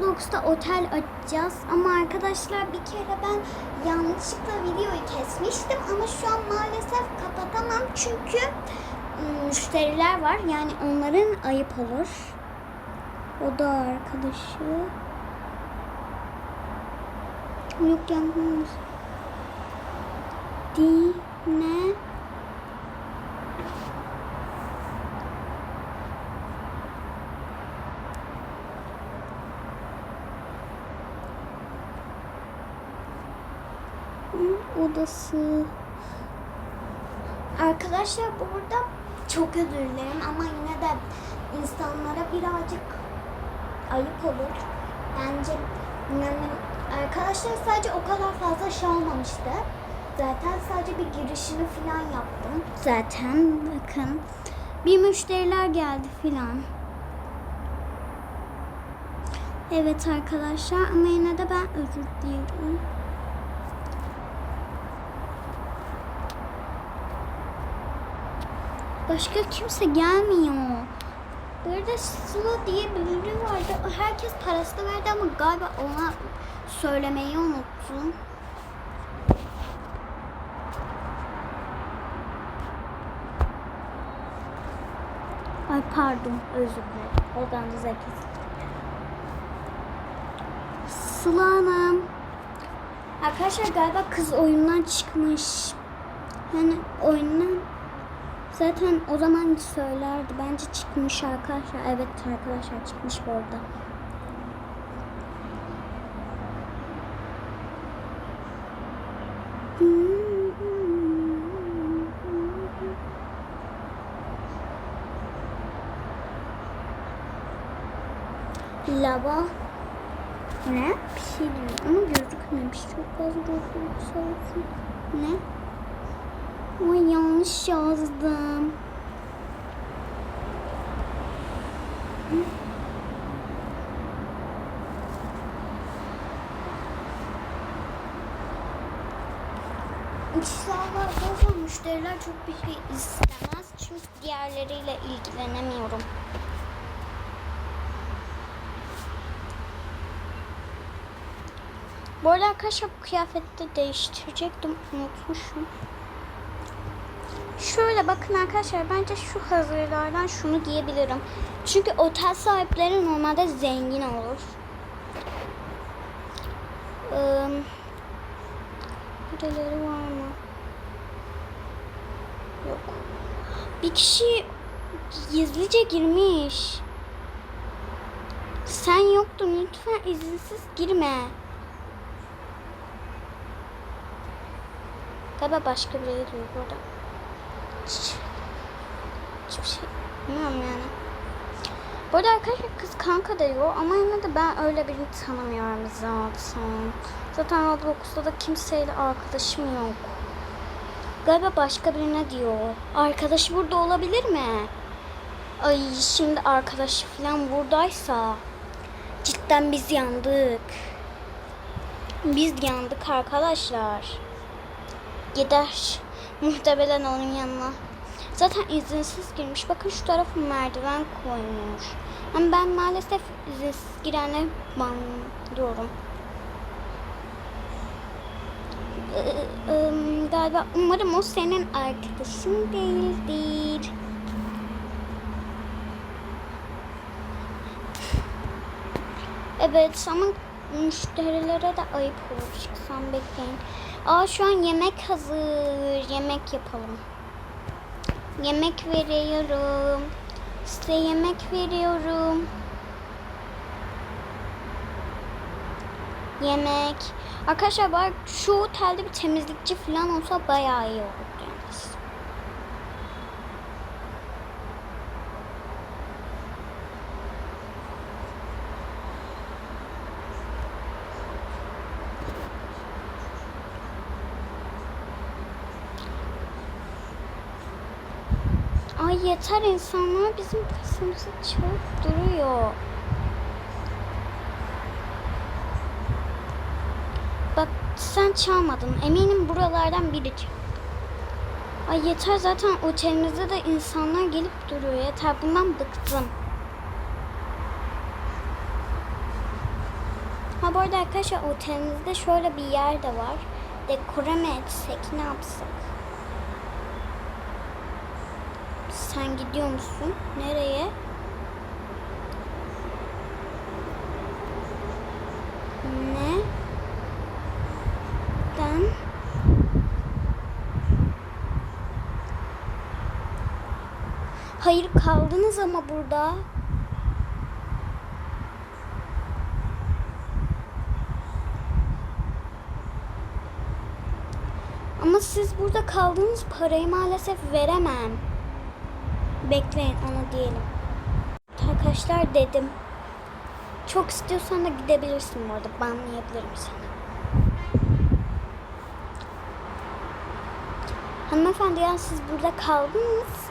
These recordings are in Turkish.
Roblox'ta otel açacağız. Ama arkadaşlar bir kere ben yanlışlıkla videoyu kesmiştim. Ama şu an maalesef kapatamam. Çünkü ım, müşteriler var. Yani onların ayıp olur. O da arkadaşı. Yok yanlış. Dine. Odası. Arkadaşlar burada çok özür dilerim ama yine de insanlara birazcık ayıp olur. Bence yani arkadaşlar sadece o kadar fazla şey olmamıştı. Zaten sadece bir girişini falan yaptım. Zaten bakın bir müşteriler geldi filan. Evet arkadaşlar ama yine de ben özür diliyorum. Başka kimse gelmiyor. Burada Sıla diye biri vardı. Herkes parasını verdi ama galiba ona söylemeyi unuttum. Ay pardon özür dilerim. Da zeki. Sıla Hanım. Arkadaşlar galiba kız oyundan çıkmış. Yani oyundan Zaten o zaman söylerdi. Bence çıkmış arkadaşlar. Evet arkadaşlar çıkmış bu arada. Lava ne? Bir şey diyor ama gözükmemiş. Çok fazla gözükmüş. Ne? Ay yanlış yazdım. İnşallah arkadaşlar müşteriler çok bir şey istemez. Çünkü diğerleriyle ilgilenemiyorum. Bu arada arkadaşlar bu kıyafeti de değiştirecektim. Unutmuşum. Şöyle bakın arkadaşlar bence şu hazırlardan şunu giyebilirim. Çünkü otel sahipleri normalde zengin olur. Ee, var mı? Yok. Bir kişi gizlice girmiş. Sen yoktun lütfen izinsiz girme. Galiba başka biri diyor burada. Hiç- Hiçbir şey bilmiyorum yani. Bu arada arkadaşlar kız kanka diyor ama yine de ben öyle birini tanımıyorum zaten. Zaten Roblox'ta da kimseyle arkadaşım yok. Galiba başka birine diyor. Arkadaş burada olabilir mi? Ay şimdi arkadaşı falan buradaysa cidden biz yandık. Biz yandık arkadaşlar. Gider. Muhtemelen onun yanına. Zaten izinsiz girmiş. Bakın şu tarafa merdiven koymuş. Ama ben maalesef izinsiz girenleri banlıyorum. Ee, galiba umarım o senin arkadaşın değildir. Evet ama müşterilere de ayıp olur. Çıksam bekleyin. Aa şu an yemek hazır. Yemek yapalım. Yemek veriyorum. Size yemek veriyorum. Yemek. Arkadaşlar bak şu otelde bir temizlikçi falan olsa bayağı iyi olur Ay yeter insanlar bizim kasımızı çok duruyor. Bak sen çalmadın. Eminim buralardan biri. Ay yeter zaten otelimizde de insanlar gelip duruyor. Yeter bundan bıktım. Ha bu arada arkadaşlar otelimizde şöyle bir yer de var. Dekore mi etsek ne yapsak? Sen gidiyor musun? Nereye? Ne? Ben Hayır kaldınız ama burada. Ama siz burada kaldığınız parayı maalesef veremem. Bekleyin onu diyelim. Arkadaşlar dedim. Çok istiyorsan da gidebilirsin bu arada. Banlayabilirim seni. Hanımefendi ya siz burada kaldınız.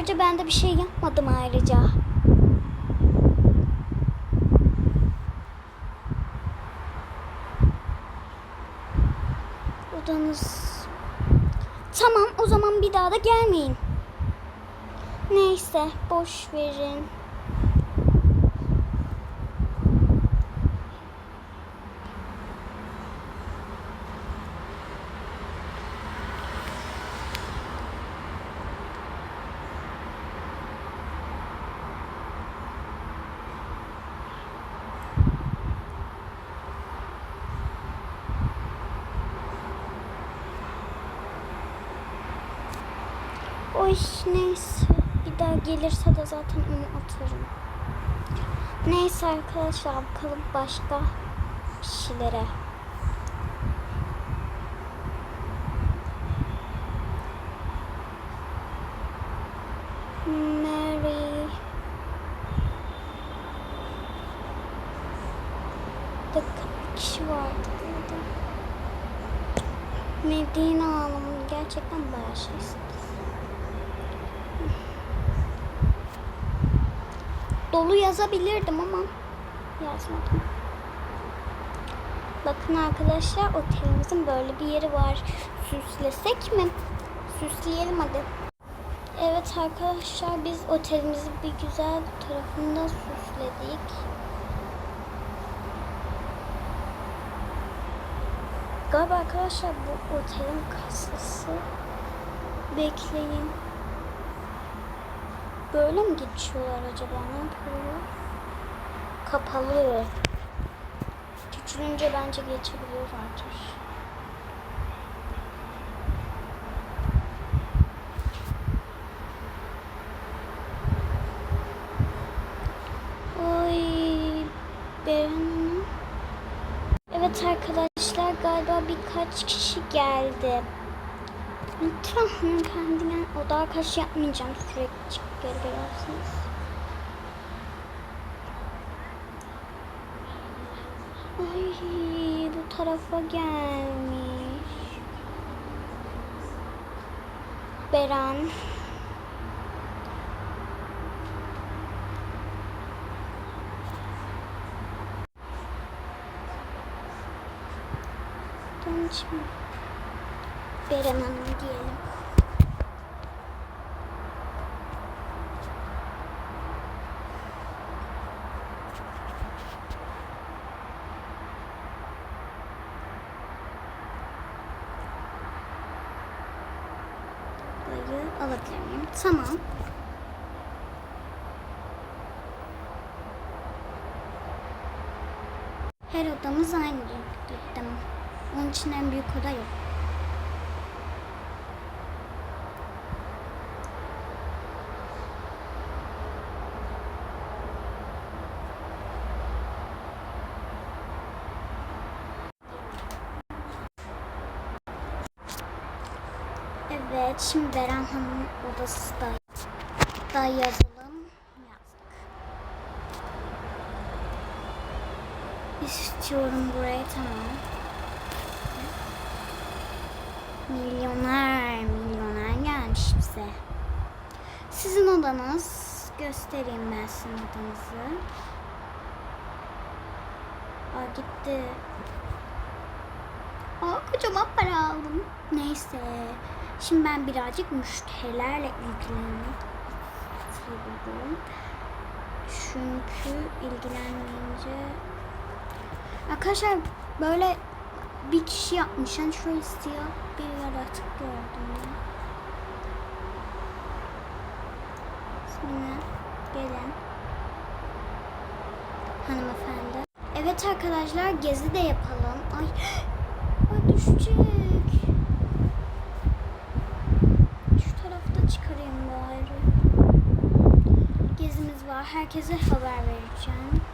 Ayrıca ben de bir şey yapmadım ayrıca. Odanız... Tamam o zaman bir daha da gelmeyin. Neyse boş verin. Oy neyse. Bir daha gelirse de zaten onu atarım. Neyse arkadaşlar bakalım başka bir şeylere. Mary. Bir kişi vardı burada. Medine Hanım gerçekten bayağı şeysiniz. Dolu yazabilirdim ama yazmadım. Bakın arkadaşlar otelimizin böyle bir yeri var. Süslesek mi? Süsleyelim hadi. Evet arkadaşlar biz otelimizi bir güzel tarafında süsledik. Galiba arkadaşlar bu otelin kasası. Bekleyin. Böyle mi geçiyorlar acaba? Ne yapıyorlar? Kapalı. Küçülünce bence geçebiliyorlardır. Oy ben... Evet arkadaşlar galiba birkaç kişi geldi. Lütfen hanımefendiden oda arkadaş yapmayacağım sürekli geri gelirsiniz. Ay bu tarafa gelmiş. Şimdi. Beren Hanım diyelim. Burayı alabilir miyim? Tamam. Her odamız aynı büyüklükte? Onun için en büyük oda yok. Evet, şimdi Beren Hanım'ın odası da, da yazalım. Yazdık. İstiyorum buraya tamam. Milyoner, milyoner gelmiş bize. Sizin odanız. Göstereyim ben sizin odanızı. Aa gitti. Aa kocaman para aldım. Neyse. Şimdi ben birazcık müşterilerle yapıyorum. Çünkü ilgilenmeyince Arkadaşlar böyle bir kişi yapmış. Yani şöyle siyah bir yaratık gördüm ben. Sonra gelen hanımefendi. Evet arkadaşlar gezi de yapalım. Ay, ay düşecek. Herkese haber vereceğim.